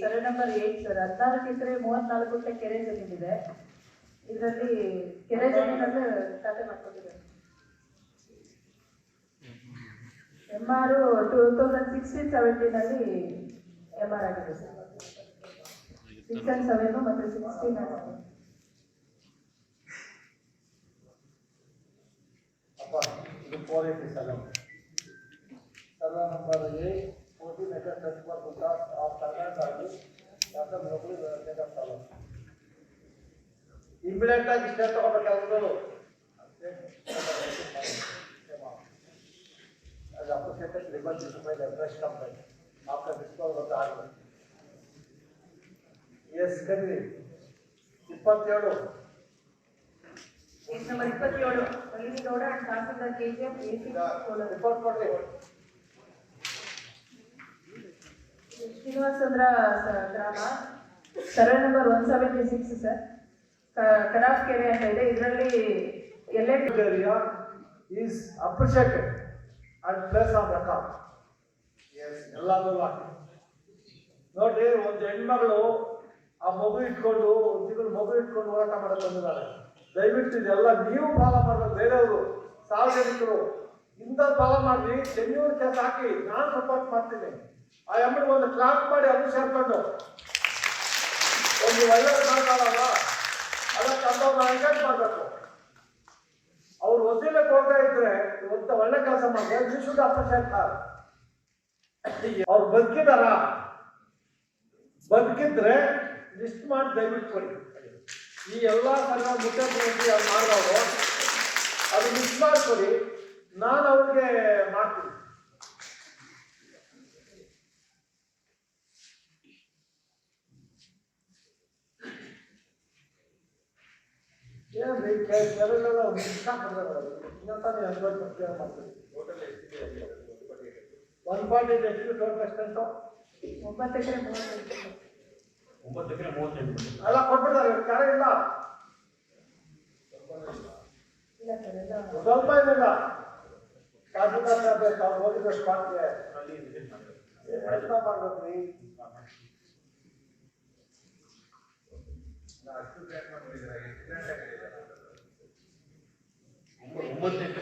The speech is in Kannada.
Survey number eight sir. ಹದಿನಾಲ್ಕು ಎಕರೆ ಮೂವತ್ನಾಲ್ಕು ಗುಂಟೆ ಕೆರೆ ಜಮೀನಿದೆ ಇದರಲ್ಲಿ ಕೆರೆ ಜಮೀನನ್ನು ಖಾತೆ ಮಾಡ್ಕೊಂಡಿದ್ದಾರೆ. M R two thousand sixteen ಸೆವೆಂಟೀನಲ್ಲಿ M R ಆಗಿದೆ ಸರ್. ಸಿಕ್ಸ್ ಆ್ಯಂಡ್ ಸೆವೆನು ಮತ್ತು ಸಿಕ್ಸ್ಟೀನ್ ಅಪ್ಪ, ಇದು four number A fourteen acre touch ಮಾಡ್ಕೊಂತ ಆ ಕರ್ನಾಟಕ ಯಾಕಂದ್ರೆ ನೌಕರಿ ಬೇಕಾದ ಸಾಲ ಇಮಿಡಿಯೇಟ್ ಆಗಿ ಇಷ್ಟೇ ತಗೋಬೇಕು ಎಲ್ಲರೂ as associated legal by the fresh company after disposal of the argument. Yes ಕರೀರಿ ಇಪ್ಪತ್ತೇಳು ಕೇಸ್ ನಂಬರ್ ಇಪ್ಪತ್ತೇಳು Mallige Gowda and tahsildar K G F A C Kolar report ಕೊಡ್ರಿ ಶ್ರೀನಿವಾಸ ಅಂದ್ರ ಸ- ಗ್ರಾಮ. Survey number one seventy six sir ಕಡಾಫ್ ಕೆರೆ ಅಂತ ಇದೆ. ಇದರಲ್ಲಿ ಎಲ್ಲೇ area is appreciated and plus on record. ಎಲ್ಲಾದ್ರೂ ನೋಡಿ, ಒಂದು ಹೆಣ್ಮಗಳು ಆ ಮಗು ಇಟ್ಕೊಂಡು, ಒಂದು ತಿಂಗಳು ಮಗು ಇಟ್ಕೊಂಡು ಹೋರಾಟ ಮಾಡಕ್ ಬಂದಿದ್ದಾರೆ ದಯವಿಟ್ಟು ಇದೆಲ್ಲ ನೀವು ಫಾಲೋ ಮಾಡ್ಬೇಕು. ಬೇರೆಯವರು ಸಾರ್ವಜನಿಕರು ಇಂಥ ಫಾಲೋ ಮಾಡಿ ಜೆನ್ಯೂನ್ ಕೆಲಸ ಹಾಕಿ. ನಾನು ಸಪೋರ್ಟ್ ಮಾಡ್ತೀನಿ. ಆ ಎಮ್ಮಡಿಗೆ ಒಂದು ಕ್ಲಾಪ್ ಮಾಡಿ ಅದು ಸೇರ್ಕೊಂಡು. ಒಂದು ಒಳ್ಳೆ ಮಾತಾಡಲ್ಲ ಅದಕ್ಕೆ ಅಂಥವ್ರನ್ನ ಎಂಕರೇಜ್ ಮಾಡಬೇಕು. ಅವ್ರು ವಸೀಲಕ್ಕೆ ಹೋಗ್ತಾ ಇದ್ರೆ ಒಂದು ಒಳ್ಳೆ ಕೆಲಸ ಮಾಡ್ತಾರೆ. ಯು ಶುಡ್ ಅವ್ರು ಬದುಕಿದಾರ? ಬದುಕಿದ್ರೆ ಲಿಸ್ಟ್ ಮಾಡಿ ದಯವಿಟ್ಟು ಕೊಡಿ. ಈ ಎಲ್ಲ ಸಣ್ಣ ಮುಖ್ಯಮಂತ್ರಿ ಅವ್ರು ಮಾಡಿದವರು, ಅದು ಲಿಸ್ಟ್ ಮಾಡಿಕೊಡಿ ನಾನು ಅವ್ರಿಗೆ ಮಾಡ್ತೀನಿ. ಒನ್ ಪಾಯಿಂಟ್ ಎಷ್ಟು ಟೋಟಲ್ ಎಷ್ಟಂಟು ಒಂಬತ್ತು ಎಕರೆ ಮೂವತ್ತೈದು ಒಂಬತ್ತು ಎಕರೆ ಮೂವತ್ತೆಂಟು ಎಲ್ಲ ಕೊಟ್ಬಿಡ್ತಾರೆ ಕರ ಇಲ್ಲ ಇಲ್ಲ ಸರ್ ಎಲ್ಲ ಸ್ವಲ್ಪ ಏನಿಲ್ಲ ತಹಸೀಲ್ದಾರ್ ಬೇಕು ಅವ್ರು ಹೋಗಿದ್ರು ಸ್ಪಾಟ್ಗೆ ಅಲ್ಲಿ ವಿಸಿಟ್ ಮಾಡಿದ್ರು ಎಷ್ಟು ಮಾಡ್ಬೇಕ್ರಿ ಮೂವತ್ತೆಂಟು